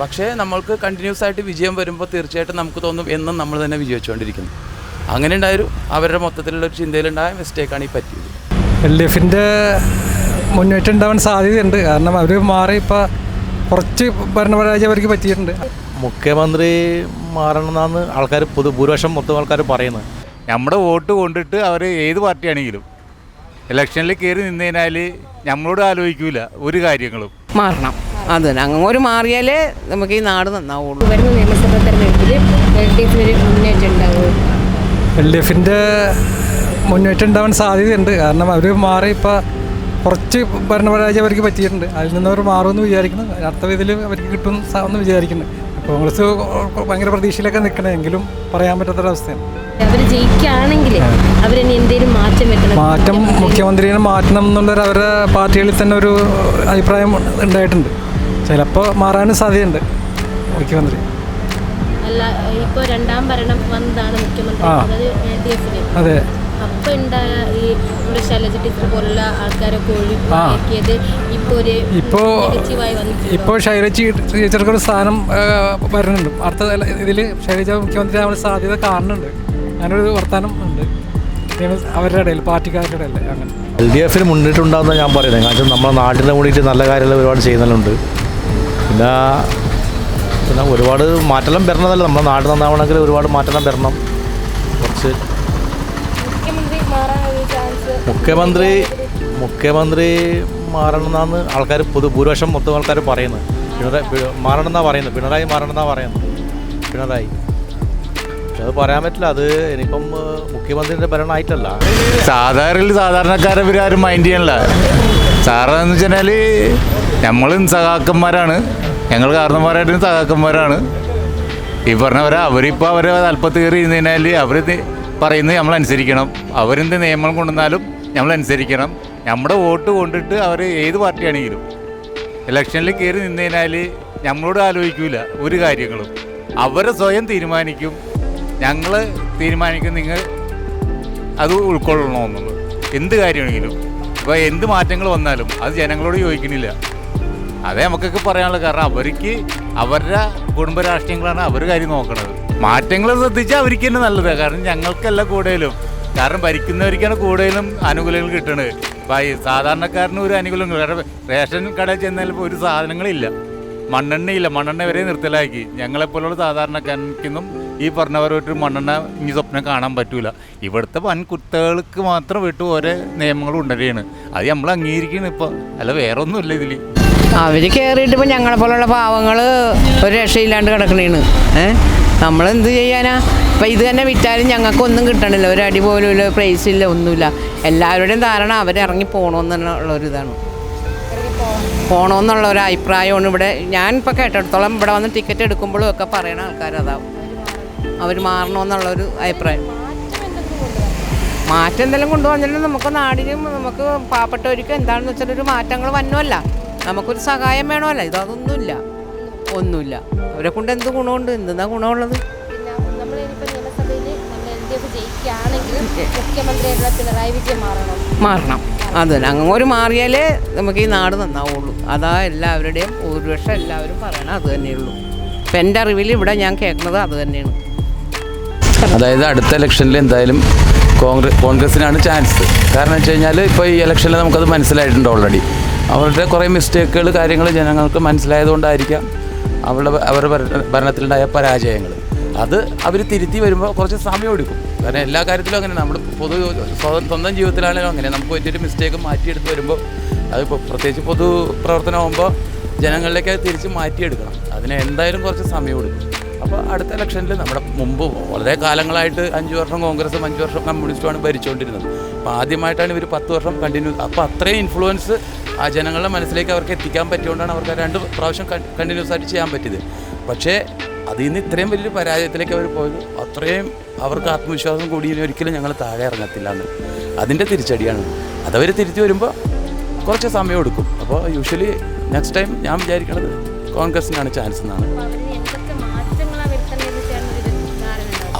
പക്ഷേ നമ്മൾക്ക് കണ്ടിന്യൂസ് ആയിട്ട് വിജയം വരുമ്പോൾ തീർച്ചയായിട്ടും നമുക്ക് തോന്നും എന്നും നമ്മൾ തന്നെ വിജയിച്ചുകൊണ്ടിരിക്കുന്നു. അങ്ങനെ ഉണ്ടായൊരു അവരുടെ മൊത്തത്തിലുള്ള ഒരു ചിന്തയിലുണ്ടായ മിസ്റ്റേക്കാണ് ഈ പറ്റിയത്. എൽ ഡി എഫിന്റെ മുന്നേറ്റം ഉണ്ടാവാൻ സാധ്യതയുണ്ട്. കാരണം അവർ മാറി ഇപ്പോൾ കുറച്ച് ഭരണപരാജയം അവർക്ക് പറ്റിയിട്ടുണ്ട്. മുഖ്യമന്ത്രി മാറണമെന്നാണ് ആൾക്കാർ പൊതു ഭൂരിപക്ഷം മൊത്തം ആൾക്കാർ പറയുന്നത്. നമ്മുടെ വോട്ട് കൊണ്ടിട്ട് അവർ ഏത് പാർട്ടിയാണെങ്കിലും ഇലക്ഷനിൽ കയറി നിന്നതിനാൽ നമ്മളോട് ആലോചിക്കൂല ഒരു കാര്യങ്ങളും. മാറണം. അത് തന്നെ. അങ്ങോട്ട് മാറിയാലേ നമുക്ക് ഈ നാട് നന്നാവുള്ളൂ. വരുന്ന നിയമസഭാ തെരഞ്ഞെടുപ്പിൽ എൽ ഡി എഫിന് ഒരു മുന്നേറ്റം ഉണ്ടാവും എൽ ഡി എഫിന്റെ മുന്നേറ്റം ഉണ്ടാവാൻ സാധ്യതയുണ്ട്. കാരണം അവർ മാറി ഇപ്പോൾ കുറച്ച് ഭരണപരാജയം അവർക്ക് പറ്റിയിട്ടുണ്ട്. അതിൽ നിന്ന് അവർ മാറുമെന്ന് വിചാരിക്കുന്നു. അടുത്ത ഇതിൽ അവർക്ക് കിട്ടും എന്ന് വിചാരിക്കുന്നു. കോൺഗ്രസ് ഭയങ്കര പ്രതീക്ഷയിലൊക്കെ നിൽക്കണേ. എങ്കിലും പറയാൻ പറ്റാത്തൊരവസ്ഥയാണ് അവർ ജയിക്കുകയാണെങ്കിൽ അവരിനി എന്തെങ്കിലും മാറ്റം വരുത്തണം. മാറ്റം മുഖ്യമന്ത്രിയെ മാറ്റണം എന്നുള്ളൊരു അവരുടെ പാർട്ടികളിൽ തന്നെ ഒരു അഭിപ്രായം ഉണ്ടായിട്ടുണ്ട്. ചിലപ്പോൾ മാറാനും സാധ്യതയുണ്ട് മുഖ്യമന്ത്രി. അല്ല ഇപ്പോൾ രണ്ടാം ഭരണം വന്നതാണ് മുഖ്യമന്ത്രി. ആ. അതായത് എൽ ഡി എഫിന് അതെ. അപ്പം ഉണ്ടായ ഈ നമ്മുടെ ശൈലജ ടീച്ചർ പോലുള്ള ആൾക്കാരൊക്കെ ആ. ഒഴിവാക്കിയത് ഇപ്പോൾ ഒരു വന്നിട്ടുണ്ട്? ഇപ്പോൾ ശൈലജ ടീച്ചർക്ക് ഒരു സ്ഥാനം വരുന്നുണ്ട്. അടുത്ത ഇതിൽ ശൈലജ മുഖ്യമന്ത്രി ആവാൻ സാധ്യത കാണുന്നുണ്ട്. അങ്ങനൊരു വർത്തമാനം ഉണ്ട്. അവരുടെ ഇടയിൽ പാർട്ടിക്കാരുടെ ഇടയിൽ അങ്ങനെ. എൽ ഡി എഫിന് മുന്നിട്ടുണ്ടാകുന്ന ഞാൻ പറയുന്നത് കാരണം നമ്മുടെ നാട്ടിലെ കൂടിയിട്ട് നല്ല കാര്യങ്ങൾ ഒരുപാട് ചെയ്യുന്നുണ്ട് പിന്നെ പിന്നെ ഒരുപാട് മാറ്റം വരണതല്ല. നമ്മുടെ നാട് നന്നാവണമെങ്കിൽ ഒരുപാട് മാറ്റം വരണം. കുറച്ച് മുഖ്യമന്ത്രി മുഖ്യമന്ത്രി മാറണമെന്നാണ് ആൾക്കാർ പൊതു ഭൂരിപക്ഷം മൊത്തം ആൾക്കാർ പറയുന്നത്. പിണറായി മാറണം മാറണമെന്നാണ് പറയുന്നത്. പിണറായി മാറണമെന്നാണ് പറയുന്നത്. പിണറായി. പക്ഷെ അത് പറയാൻ പറ്റില്ല. അത് ഇനിയിപ്പം മുഖ്യമന്ത്രിയുടെ ഭരണമായിട്ടല്ല സാധാരണ സാധാരണക്കാരെ ഇവർ ആരും മൈൻഡ് ചെയ്യണില്ല സാറെന്ന് വെച്ചാൽ നമ്മൾ സഹാക്കന്മാരാണ് ഞങ്ങൾ കാരണന്മാരായിട്ടും സഹാക്കന്മാരാണ് ഈ പറഞ്ഞവരെ അവരിപ്പോൾ അവരെ അല്പത്ത് കയറി ഇരുന്നതിനാൽ അവർ പറയുന്നത് നമ്മൾ അനുസരിക്കണം അവരെന്ത് നിയമം കൊണ്ടുവന്നാലും നമ്മൾ അനുസരിക്കണം നമ്മുടെ വോട്ട് കൊണ്ടിട്ട് അവർ ഏത് പാർട്ടിയാണെങ്കിലും ഇലക്ഷനിൽ കയറി നിന്നതിനാൽ നമ്മളോട് ആലോചിക്കൂല ഒരു കാര്യങ്ങളും. അവരെ സ്വയം തീരുമാനിക്കും. ഞങ്ങൾ തീരുമാനിക്കും നിങ്ങൾ അത് ഉൾക്കൊള്ളണമെന്നുള്ളത്. എന്ത് കാര്യമാണെങ്കിലും. ഇപ്പോൾ എന്ത് മാറ്റങ്ങൾ വന്നാലും അത് ജനങ്ങളോട് ചോദിക്കണില്ല. അതേ നമുക്കൊക്കെ പറയാനുള്ള കാരണം അവർക്ക് അവരുടെ കുടുംബ രാഷ്ട്രീയങ്ങളാണ് അവർ കാര്യം നോക്കണത്. മാറ്റങ്ങൾ ശ്രദ്ധിച്ചാൽ അവർക്ക് തന്നെ നല്ലത് കാരണം ഞങ്ങൾക്കല്ല കൂടുതലും. കാരണം ഭരിക്കുന്നവർക്കാണ് കൂടുതലും ആനുകൂല്യങ്ങൾ കിട്ടണത്. ഇപ്പം ഈ സാധാരണക്കാരന് ഒരു ആനുകൂല്യങ്ങൾ കാരണം റേഷൻ കടയിൽ ചെന്നാൽ ഒരു സാധനങ്ങളില്ല. മണ്ണെണ്ണയില്ല മണ്ണെണ്ണ വരെ നിർത്തലാക്കി. ഞങ്ങളെപ്പോലുള്ള സാധാരണക്കാർക്കൊന്നും ഈ പറഞ്ഞവരൊരു മണ്ണെണ്ണ ഇനി സ്വപ്നം കാണാൻ പറ്റൂല. ഇവിടുത്തെ വൻ കുത്തകൾക്ക് മാത്രം വിട്ട് ഓരോ നിയമങ്ങൾ ഉണ്ടരുകയാണ് അത് നമ്മൾ അംഗീകരിക്കണം ഇപ്പൊ. അല്ല വേറെ ഒന്നുമില്ല ഇതിൽ അവർ കയറിയിട്ട് ഞങ്ങളെ പോലുള്ള പാവങ്ങൾ ഒരു രക്ഷയില്ലാണ്ട് കിടക്കണേണ്. ഏ? നമ്മളെന്ത് ചെയ്യാനാ? അപ്പം ഇത് തന്നെ വിറ്റാലും ഞങ്ങൾക്കൊന്നും കിട്ടണില്ല. ഒരു അടി പോലും ഇല്ല പ്രൈസ് ഇല്ല ഒന്നുമില്ല. എല്ലാവരുടെയും ധാരണ അവരിറങ്ങി പോകണമെന്നുള്ള ഒരു ഇതാണ് പോകണമെന്നുള്ള ഒരു അഭിപ്രായമാണ് ഇവിടെ. ഞാൻ ഇപ്പോൾ കേട്ടിടത്തോളം ഇവിടെ വന്ന് ടിക്കറ്റ് എടുക്കുമ്പോഴും ഒക്കെ പറയണ ആൾക്കാരതാവും അവർ മാറണമെന്നുള്ളൊരു അഭിപ്രായം. മാറ്റം എന്തെങ്കിലും കൊണ്ടുവന്നിട്ടുണ്ടെങ്കിൽ നമുക്ക് നാടിനും നമുക്ക് പാവപ്പെട്ടവർക്കും എന്താണെന്ന് വെച്ചാൽ ഒരു മാറ്റങ്ങൾ വന്നുമല്ല നമുക്കൊരു സഹായം വേണമല്ല. ഇതൊന്നുമില്ല ഒന്നുമില്ല. അവരെ കൊണ്ട് എന്ത് ഗുണമുണ്ട്? എന്തെന്നാ ഗുണമുള്ളത്? മാറണം. അത് തന്നെ. ഒരു മാറിയാലേ നമുക്ക് ഈ നാട് നന്നാവുള്ളൂ. അതാ എല്ലാവരുടെയും ഭൂരിപക്ഷം എല്ലാവരും പറയണം അത് തന്നെയുള്ളൂ. ഇപ്പം എന്റെ അറിവിൽ ഇവിടെ ഞാൻ കേൾക്കുന്നത് അത് തന്നെയാണ്. അതായത് അടുത്ത ഇലക്ഷനിൽ എന്തായാലും കോൺഗ്രസ് കോൺഗ്രസിനാണ് ചാൻസ് കാരണം വെച്ച് കഴിഞ്ഞാൽ ഇപ്പോൾ ഈ ഇലക്ഷനിൽ നമുക്കത് മനസ്സിലായിട്ടുണ്ട് ഓൾറെഡി അവരുടെ കുറേ മിസ്റ്റേക്കുകൾ കാര്യങ്ങൾ ജനങ്ങൾക്ക് മനസ്സിലായതുകൊണ്ടായിരിക്കാം അവരുടെ അവരുടെ ഭരണ- ഭരണത്തിലുണ്ടായ പരാജയങ്ങൾ അത് അവർ തിരുത്തി വരുമ്പോൾ കുറച്ച് സമയം എടുക്കും. കാരണം എല്ലാ കാര്യത്തിലും അങ്ങനെ നമ്മൾ പൊതു സ്വന്തം ജീവിതത്തിലാണെങ്കിലും അങ്ങനെ. നമുക്ക് പറ്റിയൊരു മിസ്റ്റേക്ക് മാറ്റിയെടുത്ത് വരുമ്പോൾ അത് പ്രത്യേകിച്ച് പൊതു പ്രവർത്തനമാകുമ്പോൾ ജനങ്ങളിലേക്ക് അത് തിരിച്ച് മാറ്റിയെടുക്കണം. അതിന് എന്തായാലും കുറച്ച് സമയം എടുക്കും. അപ്പോൾ അടുത്ത ഇലക്ഷനിൽ നമ്മുടെ മുമ്പ് വളരെ കാലങ്ങളായിട്ട് അഞ്ച് വർഷം കോൺഗ്രസും അഞ്ച് വർഷം കമ്മ്യൂണിസ്റ്റുമാണ് ഭരിച്ചുകൊണ്ടിരുന്നത്. അപ്പോൾ ആദ്യമായിട്ടാണ് ഇവർ പത്ത് വർഷം കണ്ടിന്യൂ അപ്പോൾ അത്രയും ഇൻഫ്ലുവൻസ് ആ ജനങ്ങളുടെ മനസ്സിലേക്ക് അവർക്ക് എത്തിക്കാൻ പറ്റിയതുകൊണ്ടാണ് അവർക്ക് രണ്ട് പ്രാവശ്യം കണ്ടിന്യൂസ് ആയിട്ട് ചെയ്യാൻ പറ്റിയത്. പക്ഷേ അതിൽ നിന്ന് ഇത്രയും വലിയൊരു പരാജയത്തിലേക്ക് അവർ പോയത് അത്രയും അവർക്ക് ആത്മവിശ്വാസം കൂടി ഇനി ഒരിക്കലും ഞങ്ങൾ താഴെ ഇറങ്ങത്തില്ല എന്ന് അതിന്റെ തിരിച്ചടിയാണ്. അതവർ തിരിച്ചു വരുമ്പോൾ കുറച്ച് സമയം എടുക്കും. അപ്പോൾ യൂഷ്വലി നെക്സ്റ്റ് ടൈം ഞാൻ വിചാരിക്കുന്നത് കോൺഗ്രസിനാണ് ചാൻസ് എന്നാണ്.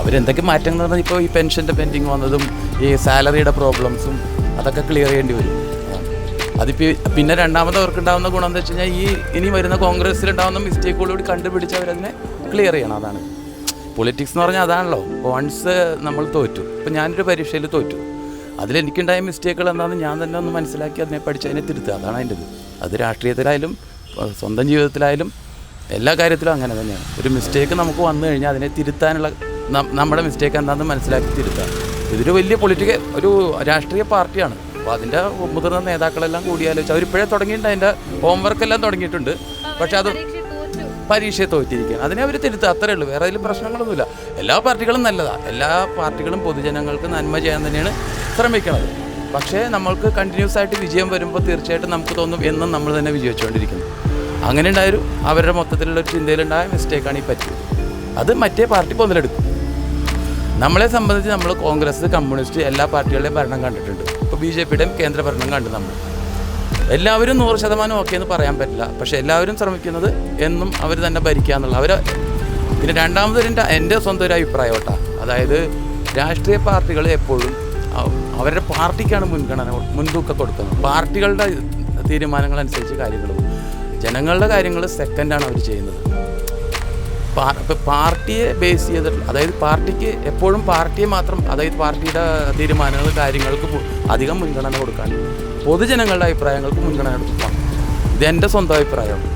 അവരെന്തൊക്കെ മാറ്റങ്ങൾ പറഞ്ഞാൽ ഇപ്പോൾ ഈ പെൻഷന്റെ പെൻഡിങ് വന്നതും ഈ സാലറിയുടെ പ്രോബ്ലംസും അതൊക്കെ ക്ലിയർ ചെയ്യേണ്ടി വരും. അതിപ്പോൾ പിന്നെ രണ്ടാമത് അവർക്ക് ഉണ്ടാകുന്ന ഗുണം എന്ന് വെച്ച് കഴിഞ്ഞാൽ ഈ ഇനി വരുന്ന കോൺഗ്രസ്സിൽ ഉണ്ടാകുന്ന മിസ്റ്റേക്കുകളോട് കണ്ടുപിടിച്ച് അവരതിനെ ക്ലിയർ ചെയ്യണം. അതാണ്. പൊളിറ്റിക്സ് എന്ന് പറഞ്ഞാൽ അതാണല്ലോ. വൺസ് നമ്മൾ തോറ്റു. ഇപ്പം ഞാനൊരു പരീക്ഷയിൽ തോറ്റു. അതിലെനിക്കുണ്ടായ മിസ്റ്റേക്കുകൾ എന്താണെന്ന് ഞാൻ തന്നെ ഒന്ന് മനസ്സിലാക്കി അതിനെ പഠിച്ച് അതിനെ തിരുത്തുക. അതാണ് അതിന്റെ ഇത് അത് രാഷ്ട്രീയത്തിലായാലും സ്വന്തം ജീവിതത്തിലായാലും എല്ലാ കാര്യത്തിലും അങ്ങനെ തന്നെയാണ്. ഒരു മിസ്റ്റേക്ക് നമുക്ക് വന്നു കഴിഞ്ഞാൽ അതിനെ തിരുത്താനുള്ള നമ്മുടെ മിസ്റ്റേക്ക് എന്താണെന്ന് മനസ്സിലാക്കി തിരുത്തുക ഇതൊരു വലിയ പൊളിറ്റിക്കൽ ഒരു രാഷ്ട്രീയ പാർട്ടിയാണ്. അപ്പോൾ അതിന്റെ മുതിർന്ന നേതാക്കളെല്ലാം കൂടിയാലോചിച്ച് അവരിപ്പോഴേ തുടങ്ങിയിട്ടുണ്ട് അതിന്റെ ഹോംവർക്ക് എല്ലാം തുടങ്ങിയിട്ടുണ്ട്. പക്ഷേ അത് പരീക്ഷ പരീക്ഷയെ തോറ്റിരിക്കുകയാണ്. അതിനെ അവർ തിരുത്തുക അത്രേ ഉള്ളൂ. വേറെ അതിൽ പ്രശ്നങ്ങളൊന്നുമില്ല. എല്ലാ പാർട്ടികളും നല്ലതാണ് എല്ലാ പാർട്ടികളും പൊതുജനങ്ങൾക്ക് നന്മ ചെയ്യാൻ തന്നെയാണ് ശ്രമിക്കുന്നത് പക്ഷേ നമ്മൾക്ക് കണ്ടിന്യൂസ് ആയിട്ട് വിജയം വരുമ്പോൾ തീർച്ചയായിട്ടും നമുക്ക് തോന്നും എന്നും നമ്മൾ തന്നെ വിജയിച്ചുകൊണ്ടിരിക്കുന്നു. അങ്ങനെ ഉണ്ടായൊരു അവരുടെ മൊത്തത്തിലുള്ള ഒരു ചിന്തയിലുണ്ടായ മിസ്റ്റേക്കാണ് ഈ പറ്റിയത്. അത് മറ്റേ പാർട്ടി പൊന്നിലെടുക്കും നമ്മളെ സംബന്ധിച്ച് നമ്മൾ കോൺഗ്രസ് കമ്മ്യൂണിസ്റ്റ് എല്ലാ പാർട്ടികളുടെയും ഭരണം കണ്ടിട്ടുണ്ട്. ഇപ്പോൾ ബി ജെ പിയുടെയും കേന്ദ്ര ഭരണം കണ്ടു നമ്മൾ എല്ലാവരും നൂറ് ശതമാനം ഓക്കെ എന്ന് പറയാൻ പറ്റില്ല. പക്ഷെ എല്ലാവരും ശ്രമിക്കുന്നത് എന്നും അവർ തന്നെ ഭരിക്കുക എന്നുള്ള അവർ പിന്നെ രണ്ടാമതൊരു എന്റെ സ്വന്തം ഒരു അഭിപ്രായം കേട്ടോ. അതായത് രാഷ്ട്രീയ പാർട്ടികൾ എപ്പോഴും അവ- അവരുടെ പാർട്ടിക്കാണ് മുൻഗണന മുൻതൂക്കം കൊടുക്കുന്നത്. പാർട്ടികളുടെ തീരുമാനങ്ങൾ അനുസരിച്ച് കാര്യങ്ങൾ ജനങ്ങളുടെ കാര്യങ്ങൾ സെക്കൻഡാണ് അവർ ചെയ്യുന്നത്. പാർട്ടിയെ ബേസ് ചെയ്തിട്ടുള്ള അതായത് പാർട്ടിക്ക് എപ്പോഴും പാർട്ടിയെ മാത്രം അതായത് പാർട്ടിയുടെ തീരുമാനങ്ങൾ കാര്യങ്ങൾക്ക് അധികം മുൻഗണന കൊടുക്കാൻ പൊതുജനങ്ങളുടെ അഭിപ്രായങ്ങൾക്ക് മുൻഗണന കൊടുക്കണം. ഇത് എന്റെ സ്വന്തം അഭിപ്രായമാണ്